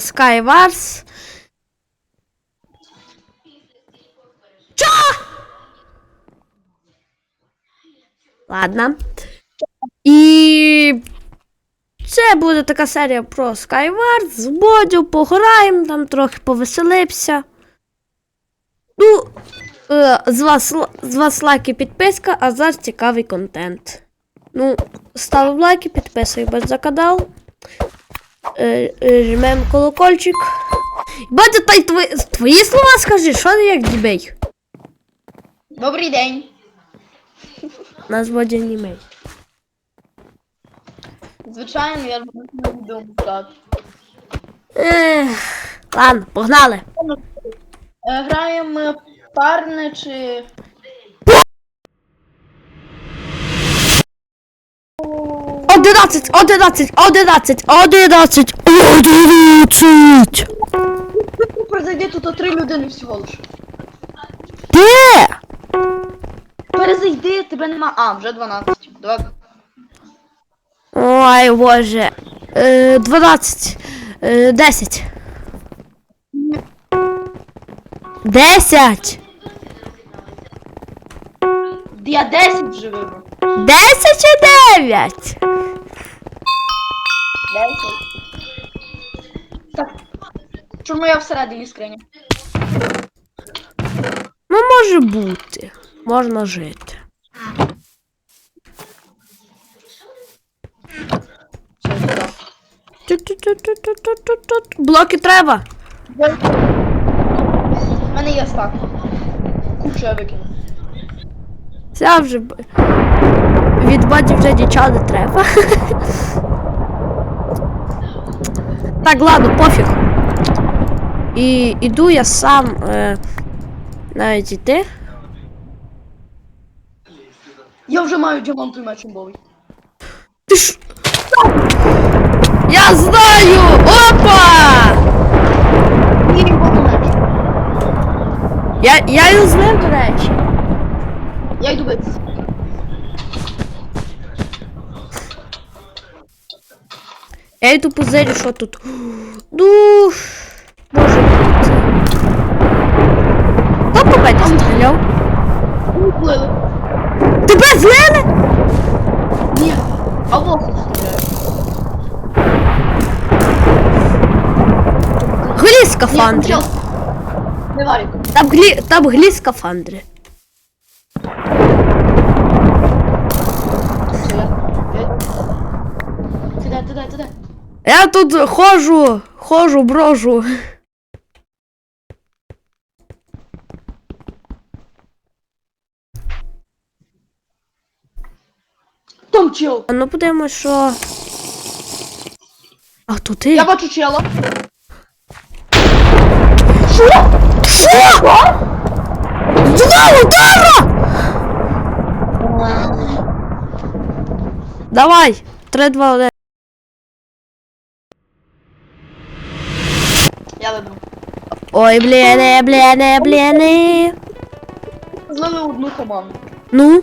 Skywars. Чо? Ладно. І це буде така серія про Skywars. З Бодю пограємо, там трохи повеселимося. Ну, е, з вас, з вас лайки, підписка, а зараз цікавий контент. Ну, ставимо лайки, підписуємось за канал. Е, е, колокольчик. Батя, та й твої, твої слова скажи, що ти як дібей? Добрий день. Нас німей. Звичайно, я не буду так. Ех, ладно, погнали. Е, Граємо парне чи. Одинадцять, одинадцять, одинадцять, одинадцять, одинадцять. Перезайди тут три людини всього лише. Де? Перезайди, тебе нема. А, вже 12. Давай. Ой, боже. Е, 12. Е, 10. 10. Я 10 вже вибрав. 10 чи 9? 10. Так. Чому я всередині скрині? Ну, може бути. Можна жити. Ту-ту-ту-ту-ту-ту-ту. Блоки треба. У мене є стак. Кучу я викину. Це вже б- від баті вже нічого не треба. так, ладно, пофіг. І іду я сам е, навіть іти. Я вже маю діамантовий меч чимбовий. Ти ж. Я знаю! Опа! І імбовий меч. Я, я його злив, до речі. Я йду битися. Я йду позирю, що тут. Ну. Боже бути. Хто по мене стріляв? Уплили. Тебе злили? Ні. А стріляє. Глі скафандри. Не варік. Там глі, там глі скафандри. Все, я. я йду. Ти де, ти де, ти де? Я тут ходжу, ходжу, брожу. Там чел. А ну подивимось, що. А хто ти? Я бачу чела. Що? Знову добре! Давай! 3, 2, 1. Я веду. Ой, бліне, бліне, бліне. Злили одну команду. Ну?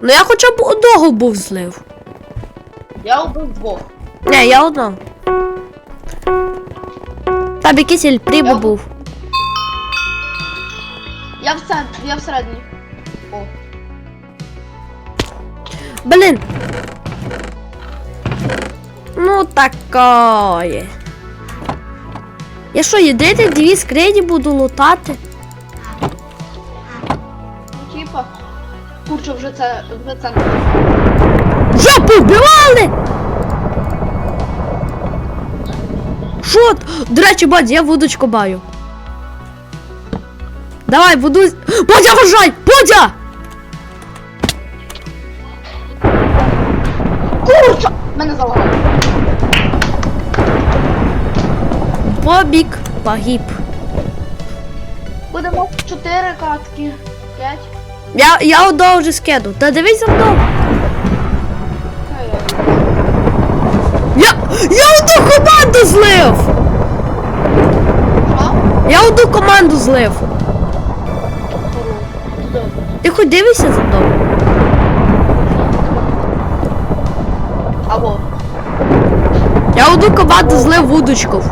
Ну я хоча б одного був злив. Я убив двох. Не, я одного. Там якийсь ельпрібо Я- був. Я в центрі, я всередині. О. Блін. Ну такое. Я що, єдині дві скрині буду лутати? Типа. Курча вже це вже центр. Вже побивали! Що? До речі, бать, я вудочку баю. Давай, буду. Бодя, вважай! Бодя! Курча! Мене залагало. Бобік погиб. Будемо чотири катки. П'ять. Я, я одного вже скину. Та дивись за мною. Я. Я, одну команду злив! Що? Я одну команду злив. Ти хоч дивишся за мною? Або. Я одну команду злив вудочку.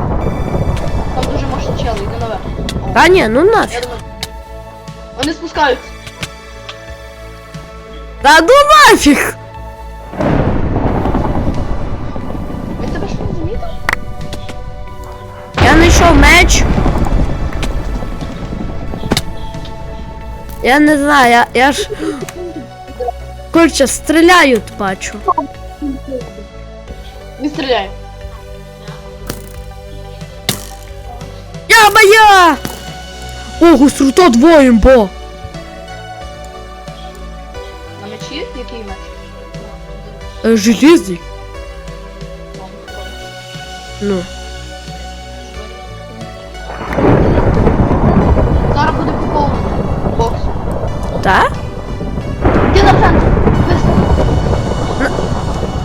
А ні, ну Я нафіг. думаю. Вони спускаються. Та ну нафіг! Він тебе що не замітив? Я знайшов меч. Я не знаю, я, я ж. Коротше, стріляють, бачу. Не стріляй. Я моя! Ого, срута двоєм, бо! На мечі? Який меч? Е, Желізний. Ну. Зараз буде поповнений бокс. Так? Ти на центр. Вис-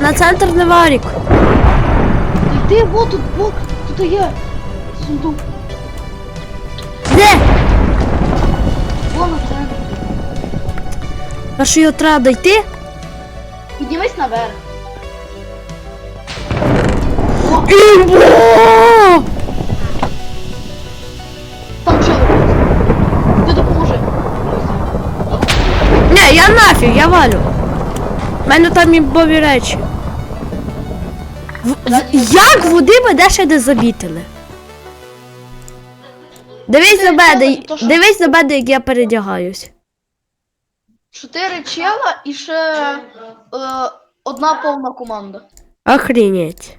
На центр не варік. Та йди, вот тут бокс. Тут є. Сундук. Де? А що його треба дойти? Піднімись наверх. Імбо! Там чоловік. Ти допоможи. Ні, я нафіг, я валю. У мене там імбові речі. В- в- як води мене ще не замітили? Дивись на мене, дивись на мене, як я передягаюсь. Чотири чела і ще е, одна повна команда. Охренеть.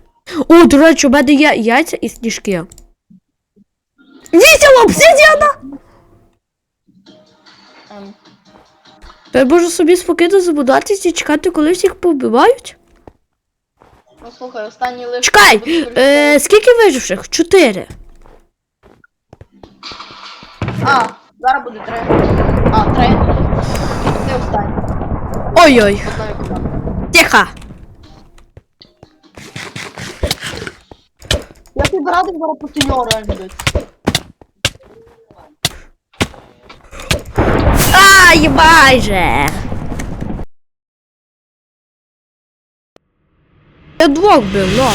О, до речі, у мене є яйця і сніжки. Вісім обсидіана! Ем, я можу собі спокійно забудатися і чекати, коли всіх повбивають? ну слухай, останній лише. Чекай, е, скільки виживших? Чотири. А, зараз буде три. А, три. Ти останній. Ой-ой, Одної команди. тихо. Я тобі радий зараз проти нього реально бити. Ай, майже. Я двох бив, ну.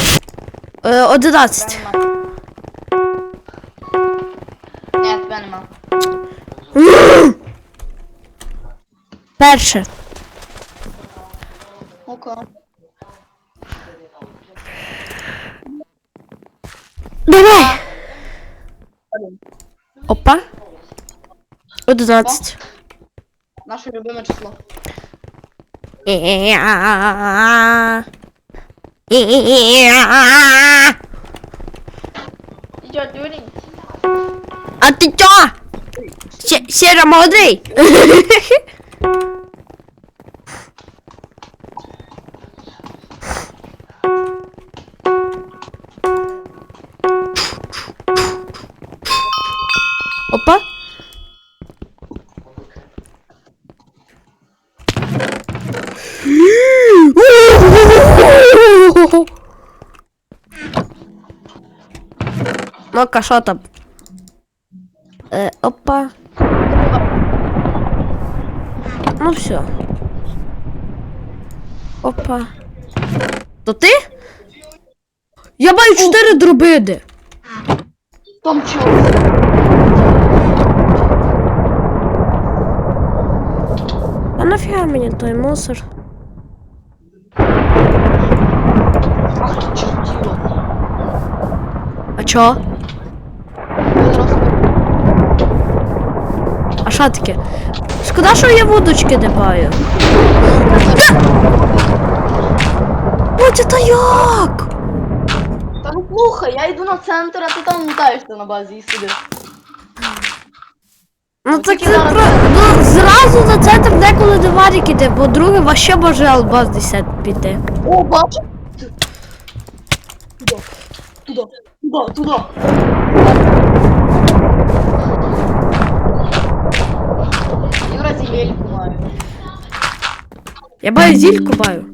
Е, одинадцять. Тебе нема. Ні, тебе нема. Перше. Окей. Давай. Опа. Одинадцять. Наше любиме число. А ти чо? Сіра молодий. Опа. Ну-ка, що там? Е, опа. Ну все. Опа. То ти? Я маю чотири дробини. Там чого? А нафіга мені той мусор? Ах, ти чортіло. А чо? А що таке? Шкода, що я вудочки не маю. Це та як? Та ну слухай, я йду на центр, а ти там мутаєшся на базі і сидиш. Ну Ну, так це про... Ну, зразу на центр деколи не варік іде, бо друге ваще може албаз 10 піти. О, бачиш? Туди. Туди. Туди, туди. Маю. Я маю зільку маю.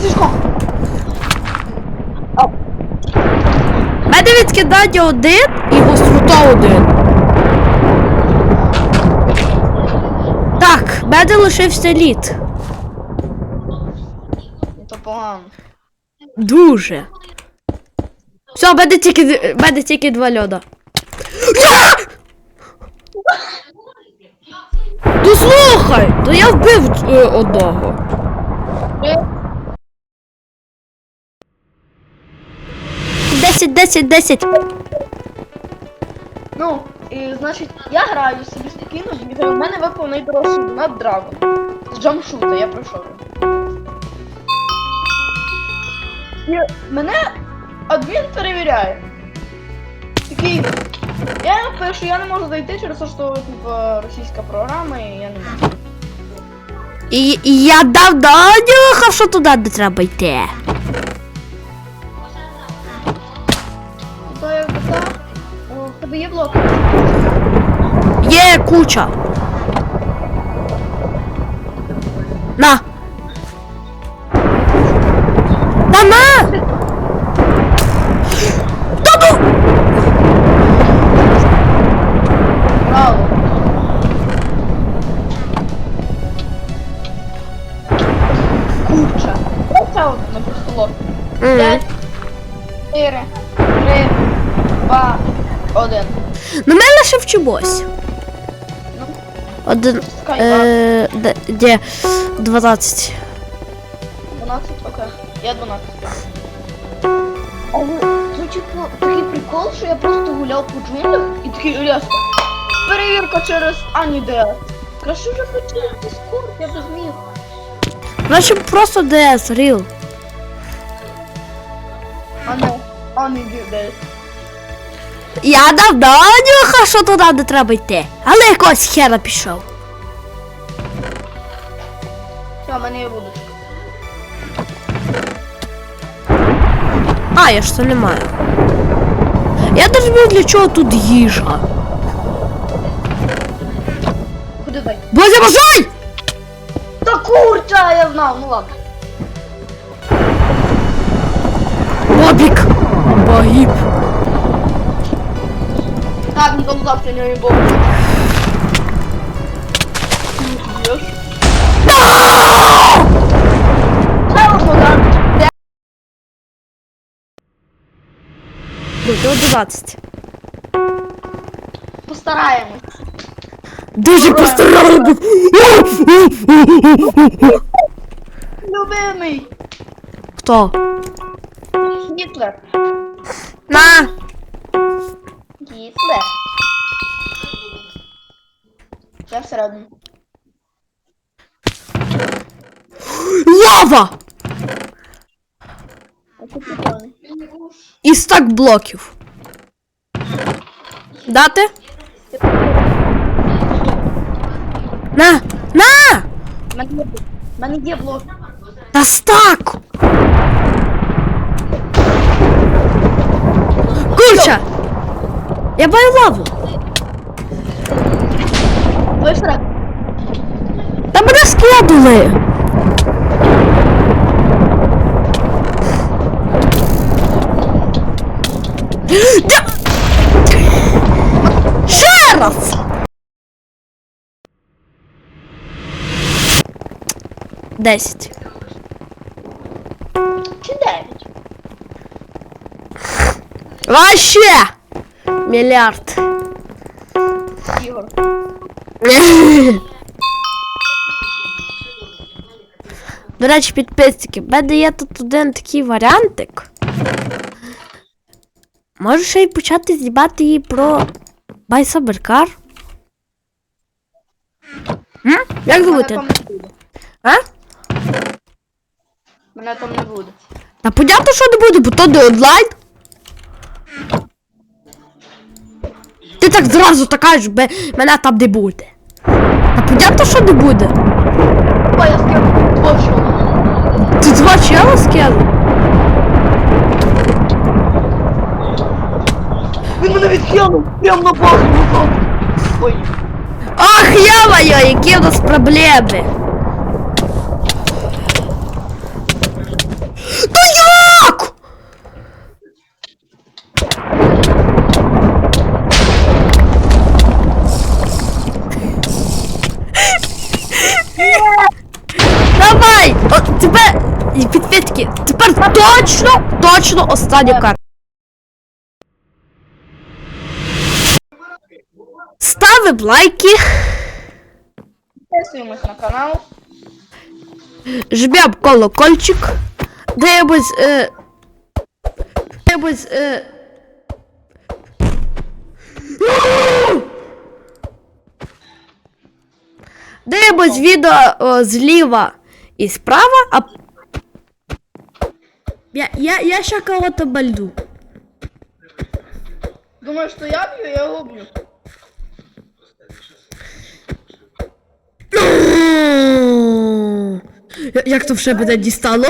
Слишком. Мене відкидання один і гострота один. Так, мене лишився лід. То погано. Дуже. Все, мене тільки, мене тільки два льода. Ну слухай, то я вбив е, одного. Десять, десять, десять. Ну, і, значить, я граю собі спокійно, і в мене випав найдорожчий донат Драгон. З джамшута я пройшов. І мене адмін перевіряє. Такий. Я пишу, я не можу зайти через те, що типа російська програма, і я не можу. І, і я давно нюхав, що туди не треба йти. То я так. О, в тебе є блок. Є куча. На, лише. Ну, Один. Е, де, де 12. 12, окей. Я 12. Але, ну, типу, такий прикол, що я просто гуляв по джунглях і такий Ілляс. Перевірка через Анідеас. Краще вже хоч через Discord, я б зміг. Краще просто ДС, ріл. А не Анідеас. Я давно нюхав, що туди не треба йти. Але якогось хера пішов. Все, мене є вудочка. А, я ж це не маю. Я не розумію, для чого тут їжа. Куди дай? Боже, бажай! Та курча, я знав, ну ладно. Бобік! Погиб. Нікому завтра не був. Йош. Це одно, так. Буде 11. Постараємось. Дуже постарався. Любимий. Хто? Гітлер. На! Гітлер. Я всередину. Лава! А це прикольно. І стак блоків. Дати? На! На! В мене є, в мене є блок. Та стак! Курча! Я баю лаву. Всередину. Та мене скидали. Та- Ще раз! Десять. Чи дев'ять? Вообще! Мільярд. Ігор. До речі, підписники, мене є тут один такий варіантик. Можу ще й почати знімати її про Байсаберкар. Як буде. А? Мене там не буде. Та понятно, що не буде, бо то не онлайн. Ти так зразу так кажеш, бе, мене там не буде. Та понятно, що не буде. Ой, я скину точно. Ти два чела скинув? Він мене відкинув прямо на базу назад. Ой. Ах, я-моє, які у нас проблеми. Та як? Давай! О, тебе, і підпитки, тепер точно, точно останню карту. ставимо лайки, Підписуємось на канал. жмем колокольчик, дивимось. Е, дивимось. Е, Дивимось відео о, зліва і справа, а. Я, я, я ща кого-то бальду. Думаешь, что я бью, я его бью. Як то вже буде дістало?